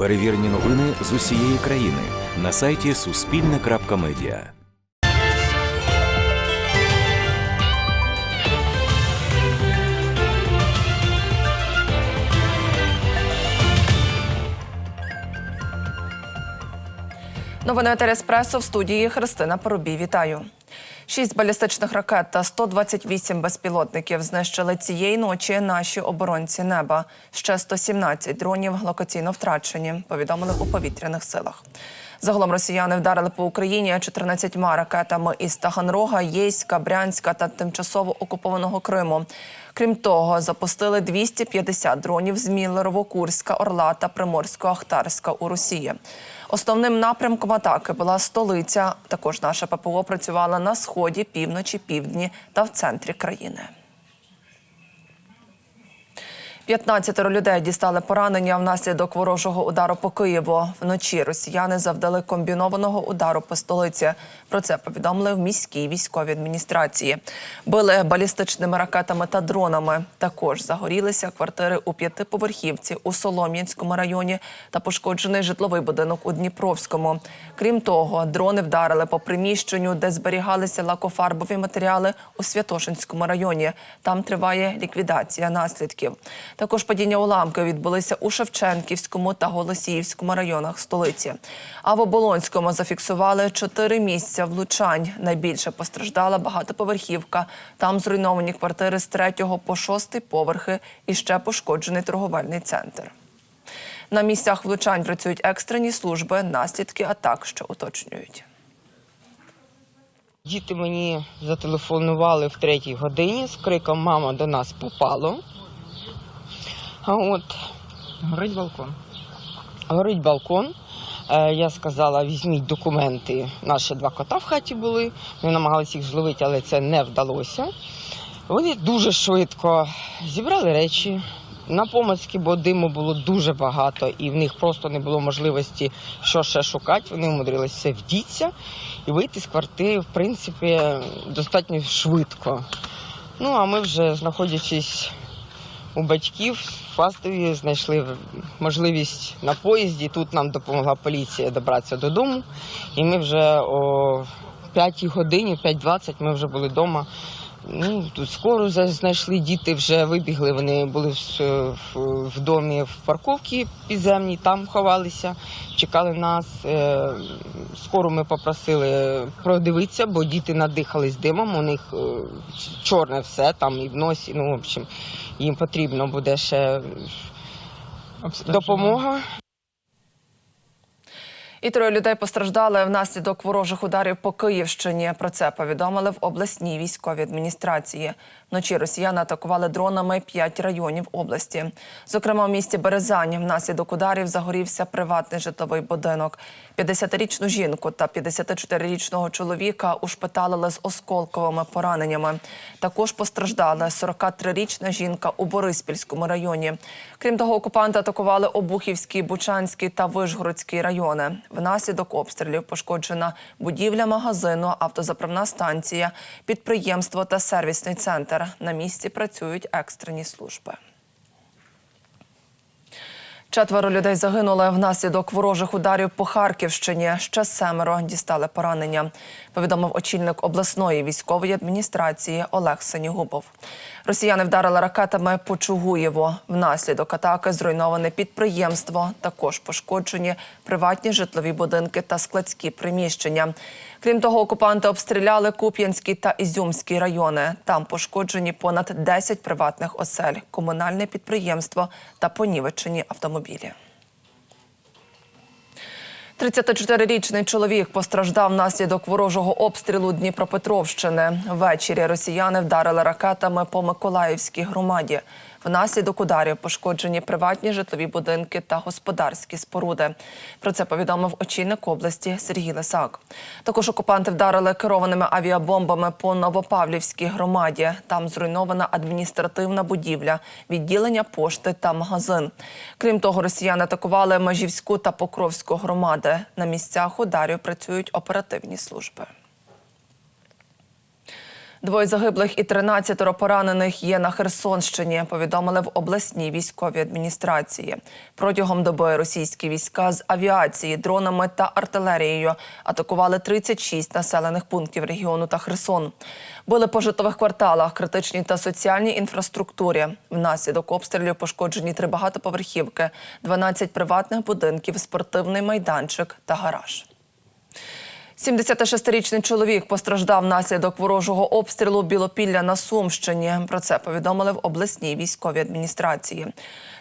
Перевірені новини з усієї країни на сайті Суспільне.Медіа. Новини Еспресо в студії Христина Поробій. Вітаю. Шість балістичних ракет та 128 безпілотників знищили цієї ночі наші оборонці неба. Ще 117 дронів локаційно втрачені. Повідомили у повітряних силах. Загалом росіяни вдарили по Україні 14 ракетами із Таганрога, Єйська, Брянська та тимчасово окупованого Криму. Крім того, запустили 250 дронів з Міллерово-Курська, Орла та Приморсько-Ахтарська у Росії. Основним напрямком атаки була столиця. Також наша ППО працювала на сході, півночі, півдні та в центрі країни. 15 людей дістали поранення внаслідок ворожого удару по Києву. Вночі росіяни завдали комбінованого удару по столиці. Про це повідомили в міській військовій адміністрації. Били балістичними ракетами та дронами. Також загорілися квартири у п'ятиповерхівці у Солом'янському районі та пошкоджений житловий будинок у Дніпровському. Крім того, дрони вдарили по приміщенню, де зберігалися лакофарбові матеріали у Святошинському районі. Там триває ліквідація наслідків. Також падіння уламків відбулися у Шевченківському та Голосіївському районах столиці. А в Оболонському зафіксували чотири місця влучань. Найбільше постраждала багатоповерхівка. Там зруйновані квартири з третього по шостий поверхи і ще пошкоджений торговельний центр. На місцях влучань працюють екстрені служби, наслідки атак, що уточнюють. Діти мені зателефонували в третій годині з криком Мама до нас попало. А от горить балкон. Горить балкон. Е, Я сказала, візьміть документи. Наші два кота в хаті були. Ми намагалися їх зловити, але це не вдалося. Вони дуже швидко зібрали речі. На помацьки, бо диму було дуже багато, і в них просто не було можливості що ще шукати. Вони вмудрилися все вдіться і вийти з квартири, в принципі, достатньо швидко. Ну, а ми вже, знаходячись у батьків, Фастові знайшли можливість на поїзді. Тут нам допомогла поліція добратися додому. І ми вже о 5 годині, 5.20 ми вже були вдома. Ну, тут скоро знайшли діти, вже вибігли. Вони були в, в, в домі в парковці підземній, там ховалися, чекали нас. Е, Скоро ми попросили продивитися, бо діти надихались димом. У них е, чорне все там і в носі. Ну, в общем, їм потрібно буде ще допомога. І троє людей постраждали внаслідок ворожих ударів по Київщині. Про це повідомили в обласній військовій адміністрації. Вночі росіяни атакували дронами п'ять районів області. Зокрема, в місті Березань внаслідок ударів загорівся приватний житловий будинок. 50-річну жінку та 54-річного чоловіка ушпиталили з осколковими пораненнями. Також постраждала 43-річна жінка у Бориспільському районі. Крім того, окупанти атакували Обухівський, Бучанський та Вишгородський райони. Внаслідок обстрілів пошкоджена будівля магазину, автозаправна станція, підприємство та сервісний центр. На місці працюють екстрені служби. Четверо людей загинули внаслідок ворожих ударів по Харківщині. Ще семеро дістали поранення. Повідомив очільник обласної військової адміністрації Олег Сенігубов. Росіяни вдарили ракетами по Чугуєву. Внаслідок атаки зруйноване підприємство. Також пошкоджені приватні житлові будинки та складські приміщення. Крім того, окупанти обстріляли Куп'янський та Ізюмський райони. Там пошкоджені понад 10 приватних осель, комунальне підприємство та понівечені автомобілі. 34-річний чоловік постраждав внаслідок ворожого обстрілу Дніпропетровщини. Ввечері росіяни вдарили ракетами по Миколаївській громаді. Внаслідок ударів пошкоджені приватні житлові будинки та господарські споруди. Про це повідомив очільник області Сергій Лисак. Також окупанти вдарили керованими авіабомбами по Новопавлівській громаді. Там зруйнована адміністративна будівля, відділення пошти та магазин. Крім того, росіяни атакували Межівську та Покровську громади. На місцях ударів працюють оперативні служби. Двоє загиблих і 13 поранених є на Херсонщині. Повідомили в обласній військовій адміністрації. Протягом доби російські війська з авіації, дронами та артилерією атакували 36 населених пунктів регіону та Херсон. Били по житлових кварталах, критичній та соціальній інфраструктурі. Внаслідок обстрілів пошкоджені три багатоповерхівки, 12 приватних будинків, спортивний майданчик та гараж. 76-річний чоловік постраждав внаслідок ворожого обстрілу Білопілля на Сумщині. Про це повідомили в обласній військовій адміністрації.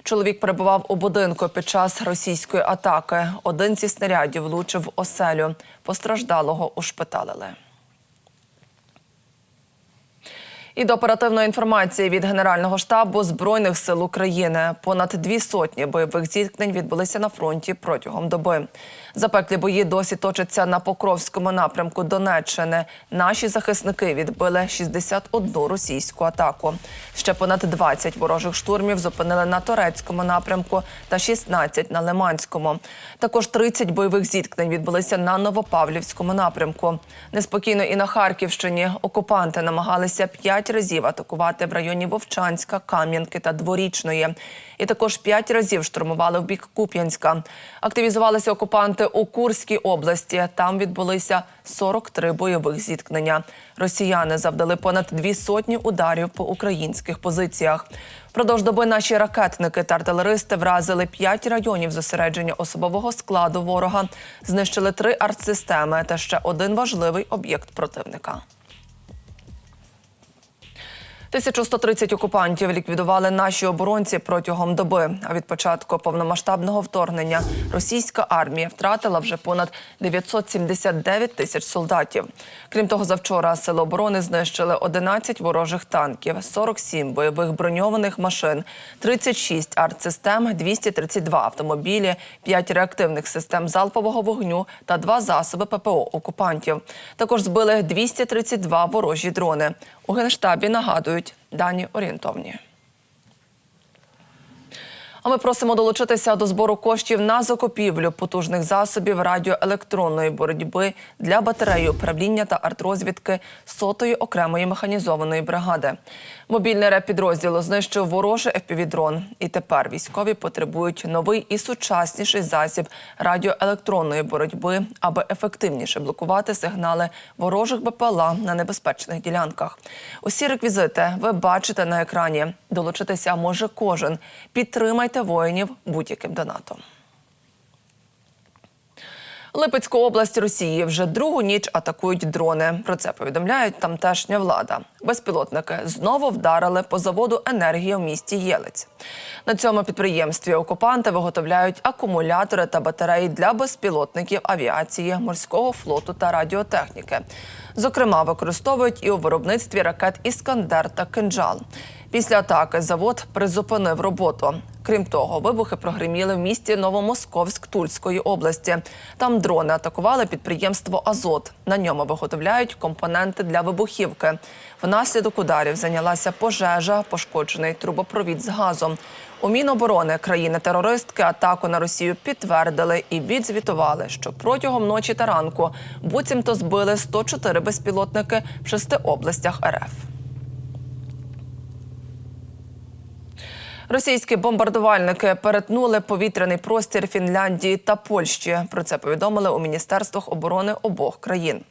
Чоловік перебував у будинку під час російської атаки. Один зі снарядів влучив в оселю. Постраждалого ушпиталили. І до оперативної інформації від Генерального штабу Збройних сил України понад дві сотні бойових зіткнень відбулися на фронті протягом доби. Запеклі бої досі точаться на Покровському напрямку Донеччини. Наші захисники відбили 61 російську атаку. Ще понад 20 ворожих штурмів зупинили на турецькому напрямку та 16 на Лиманському. Також 30 бойових зіткнень відбулися на Новопавлівському напрямку. Неспокійно і на Харківщині окупанти намагалися п'ять разів атакувати в районі Вовчанська, Кам'янки та Дворічної. І також п'ять разів штурмували в бік Куп'янська. Активізувалися окупанти у Курській області. Там відбулися 43 бойових зіткнення. Росіяни завдали понад дві сотні ударів по українських позиціях. Продовж доби наші ракетники та артилеристи вразили п'ять районів зосередження особового складу ворога, знищили три артсистеми та ще один важливий об'єкт противника. 1130 окупантів ліквідували наші оборонці протягом доби. А від початку повномасштабного вторгнення російська армія втратила вже понад 979 тисяч солдатів. Крім того, завчора сили оборони знищили 11 ворожих танків, 47 бойових броньованих машин, 36 артсистем, 232 автомобілі, 5 реактивних систем залпового вогню та 2 засоби ППО окупантів. Також збили 232 ворожі дрони. У генштабі нагадують дані орієнтовні. Ми просимо долучитися до збору коштів на закупівлю потужних засобів радіоелектронної боротьби для батареї управління та артрозвідки сотої окремої механізованої бригади. Мобільний реп-підрозділ знищив ворожий FPV-дрон. І тепер військові потребують новий і сучасніший засіб радіоелектронної боротьби, аби ефективніше блокувати сигнали ворожих БПЛА на небезпечних ділянках. Усі реквізити ви бачите на екрані. Долучитися може кожен. Підтримайте воїнів будь-яким донатом. Липецьку область Росії вже другу ніч атакують дрони. Про це повідомляють тамтешня влада. Безпілотники знову вдарили по заводу енергії в місті Єлець. На цьому підприємстві окупанти виготовляють акумулятори та батареї для безпілотників авіації, морського флоту та радіотехніки. Зокрема, використовують і у виробництві ракет Іскандер та Кинджал. Після атаки завод призупинив роботу. Крім того, вибухи прогреміли в місті Новомосковськ Тульської області. Там дрони атакували підприємство Азот. На ньому виготовляють компоненти для вибухівки. Внаслідок ударів зайнялася пожежа, пошкоджений трубопровід з газом. У Міноборони країни-терористки атаку на Росію підтвердили і відзвітували, що протягом ночі та ранку буцімто збили 104 безпілотники в шести областях РФ. Російські бомбардувальники перетнули повітряний простір Фінляндії та Польщі. Про це повідомили у міністерствах оборони обох країн.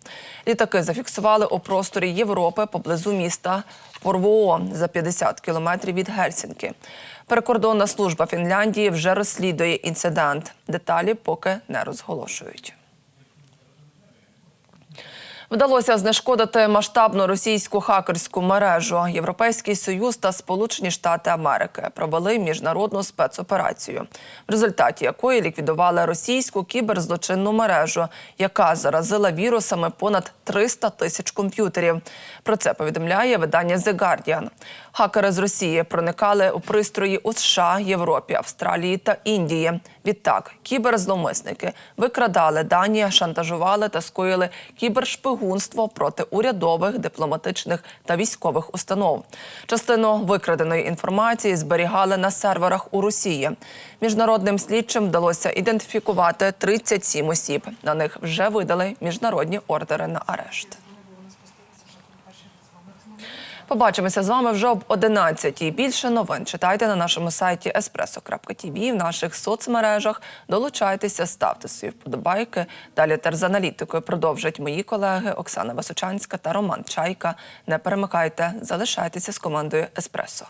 Літаки зафіксували у просторі Європи поблизу міста Порвоо за 50 кілометрів від Гельсінки. Перекордонна служба Фінляндії вже розслідує інцидент. Деталі поки не розголошують. Вдалося знешкодити масштабну російську хакерську мережу. Європейський союз та Сполучені Штати Америки провели міжнародну спецоперацію, в результаті якої ліквідували російську кіберзлочинну мережу, яка заразила вірусами понад 300 тисяч комп'ютерів. Про це повідомляє видання The Guardian. Хакери з Росії проникали у пристрої у США, Європі, Австралії та Індії. Відтак, кіберзловмисники викрадали дані, шантажували та скоїли кібершпигунство проти урядових, дипломатичних та військових установ. Частину викраденої інформації зберігали на серверах у Росії. Міжнародним слідчим вдалося ідентифікувати 37 осіб. На них вже видали міжнародні ордери на арешт. Побачимося з вами вже об 11-й. Більше новин читайте на нашому сайті espresso.tv, в наших соцмережах. Долучайтеся, ставте свої вподобайки. Далі терзаналітикою продовжать мої колеги Оксана Височанська та Роман Чайка. Не перемикайте, залишайтеся з командою Еспресо.